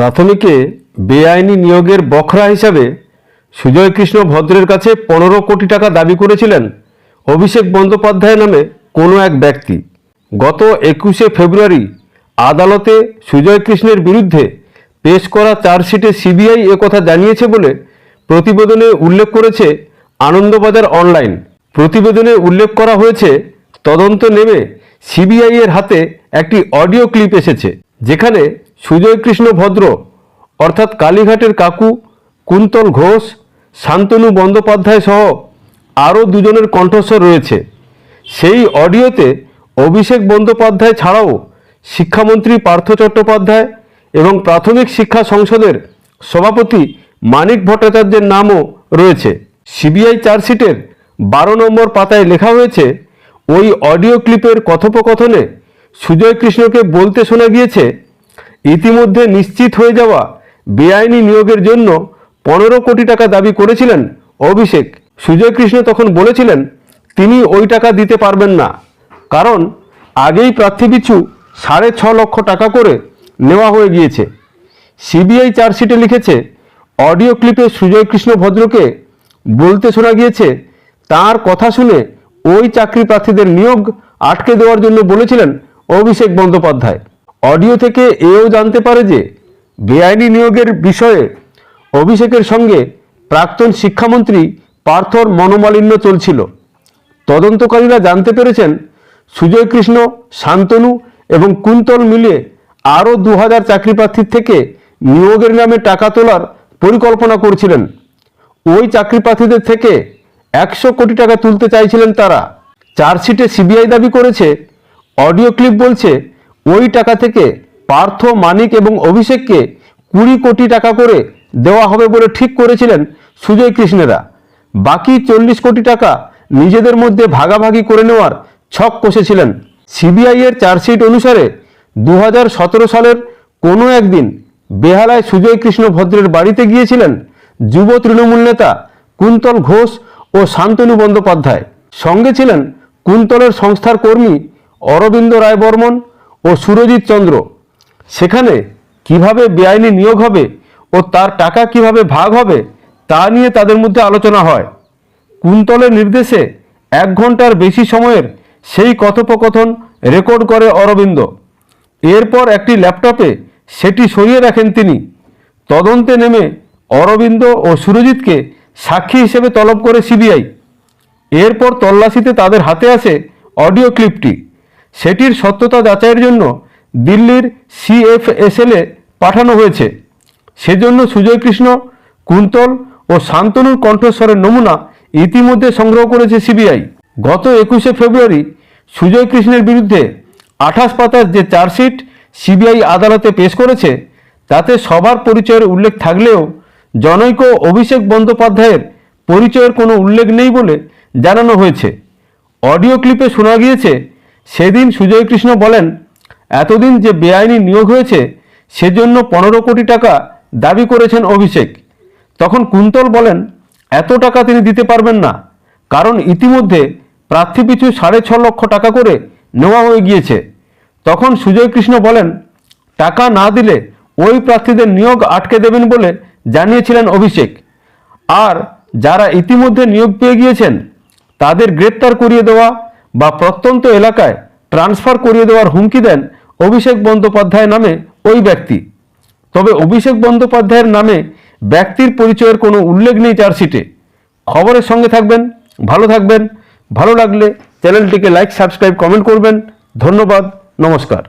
প্রাথমিকে বেআইনি নিয়োগের বখরা হিসাবে সুজয় কৃষ্ণ ভদ্রের কাছে পনেরো কোটি টাকা দাবি করেছিলেন অভিষেক বন্দ্যোপাধ্যায় নামে কোনো এক ব্যক্তি। গত একুশে ফেব্রুয়ারি আদালতে সুজয় কৃষ্ণের বিরুদ্ধে পেশ করা চার্জশিটে সিবিআই একথা জানিয়েছে বলে প্রতিবেদনে উল্লেখ করেছে আনন্দবাজার অনলাইন। প্রতিবেদনে উল্লেখ করা হয়েছে, তদন্ত নেমে সিবিআই এর হাতে একটি অডিও ক্লিপ এসেছে। যেখানে সুজয় কৃষ্ণ ভদ্র, অর্থাৎ কালীঘাটের কাকু, কুন্তল ঘোষ, শান্তনু বন্দ্যোপাধ্যায় সহ আরও দুজনের কণ্ঠস্বর রয়েছে। সেই অডিওতে অভিষেক বন্দ্যোপাধ্যায় ছাড়াও শিক্ষামন্ত্রী পার্থ চট্টোপাধ্যায় এবং প্রাথমিক শিক্ষা সংসদের সভাপতি মানিক ভট্টাচার্যের নামও রয়েছে। সিবিআই চার্জশিটের বারো নম্বর পাতায় লেখা হয়েছে, ওই অডিও ক্লিপের কথোপকথনে সুজয় কৃষ্ণকে বলতে শোনা গিয়েছে, ইতিমধ্যে নিশ্চিত হয়ে যাওয়া বেআইনি নিয়োগের জন্য পনেরো কোটি টাকা দাবি করেছিলেন অভিষেক। সুজয় কৃষ্ণ তখন বলেছিলেন, তিনি ওই টাকা দিতে পারবেন না। কারণ আগেই প্রার্থী পিছু সাড়ে ছ লক্ষ টাকা করে নেওয়া হয়ে গিয়েছে। সিবিআই চার্জশিটে লিখেছে, অডিও ক্লিপে সুজয় কৃষ্ণ ভদ্রকে বলতে শোনা গিয়েছে, তার কথা শুনে ওই চাকরি প্রার্থীদের নিয়োগ আটকে দেওয়ার জন্য বলেছিলেন অভিষেক বন্দ্যোপাধ্যায়। অডিও থেকে এও জানতে পারে যে, বেআইনি নিয়োগের বিষয়ে অভিষেকের সঙ্গে প্রাক্তন শিক্ষামন্ত্রী পার্থর মনোমালিন্য চলছিল। তদন্তকারীরা জানতে পেরেছেন সুজয় কৃষ্ণ শান্তনু এবং কুন্তল মিলে আরও দু হাজার চাকরি প্রার্থীর থেকে নিয়োগের নামে টাকা তোলার পরিকল্পনা করছিলেন। ওই চাকরি প্রার্থীদের থেকে একশো কোটি টাকা তুলতে চাইছিলেন তারা। চার্জশিটে সিবিআই দাবি করেছে অডিও ক্লিপ বলছে, ওই টাকা থেকে পার্থ, মানিক এবং অভিষেককে কুড়ি কোটি টাকা করে দেওয়া হবে বলে ঠিক করেছিলেন সুজয় কৃষ্ণেরা। বাকি চল্লিশ কোটি টাকা নিজেদের মধ্যে ভাগাভাগি করে নেওয়ার ছক কষেছিলেন। সিবিআইয়ের চার্জশিট অনুসারে দু হাজার সতেরো সালের কোনো একদিন বেহালায় সুজয় কৃষ্ণ ভদ্রের বাড়িতে গিয়েছিলেন যুব তৃণমূল নেতা কুন্তল ঘোষ ও শান্তনু বন্দ্যোপাধ্যায়। সঙ্গে ছিলেন কুন্তলের সংস্থার কর্মী অরবিন্দ রায় বর্মন ও সুরজিৎ চন্দ্র। সেখানে কীভাবে বেআইনি নিয়োগ হবে ও তার টাকা কীভাবে ভাগ হবে, তা নিয়ে তাদের মধ্যে আলোচনা হয়। কুন্তলের নির্দেশে এক ঘণ্টার বেশি সময়ের সেই কথোপকথন রেকর্ড করে অরবিন্দ। এরপর একটি ল্যাপটপে সেটি সরিয়ে রাখেন তিনি। তদন্তে নেমে অরবিন্দ ও সুরজিৎকে সাক্ষী হিসেবে তলব করে সিবিআই। এরপর তল্লাশিতে তাদের হাতে আসে অডিও ক্লিপটি। সেটির সত্যতা যাচাইয়ের জন্য দিল্লির সিএফএসএলে পাঠানো হয়েছে। সেজন্য সুজয় কৃষ্ণ, কুন্তল ও শান্তনুর কণ্ঠস্বরের নমুনা ইতিমধ্যে সংগ্রহ করেছে সিবিআই। গত একুশে ফেব্রুয়ারি সুজয় কৃষ্ণের বিরুদ্ধে আঠাশ পাতার যে চার্জশিট সিবিআই আদালতে পেশ করেছে, তাতে সবার পরিচয়ের উল্লেখ থাকলেও জনৈক অভিষেক বন্দ্যোপাধ্যায়ের পরিচয়ের কোনো উল্লেখ নেই বলে জানানো হয়েছে। অডিও ক্লিপে শোনা গিয়েছে সেদিন সুজয় কৃষ্ণ বলেন, এতদিন যে বেআইনি নিয়োগ হয়েছে, সেজন্য পনেরো কোটি টাকা দাবি করেছেন অভিষেক। তখন কুন্তল বলেন, এত টাকা তিনি দিতে পারবেন না, কারণ ইতিমধ্যে প্রার্থী পিছু সাড়ে ছ লক্ষ টাকা করে নেওয়া হয়ে গিয়েছে। তখন সুজয় কৃষ্ণ বলেন, টাকা না দিলে ওই প্রার্থীদের নিয়োগ আটকে দেবেন বলে জানিয়েছিলেন অভিষেক। আর যারা ইতিমধ্যে নিয়োগ পেয়ে গিয়েছেন, তাদের গ্রেপ্তার করিয়ে দেওয়া বা প্রত্যন্ত এলাকায় ট্রান্সফার করিয়ে দেওয়ার হুমকি দেন অভিষেক বন্দ্যোপাধ্যায় নামে ওই ব্যক্তি। তবে অভিষেক বন্দ্যোপাধ্যায়ের নামে ব্যক্তির পরিচয়ের কোনো উল্লেখ নেই চার্জশিটে খবরের সঙ্গে থাকবেন, ভালো থাকবেন, ভালো লাগলে চ্যানেলটিকে লাইক সাবস্ক্রাইব কমেন্ট করবেন। ধন্যবাদ, নমস্কার।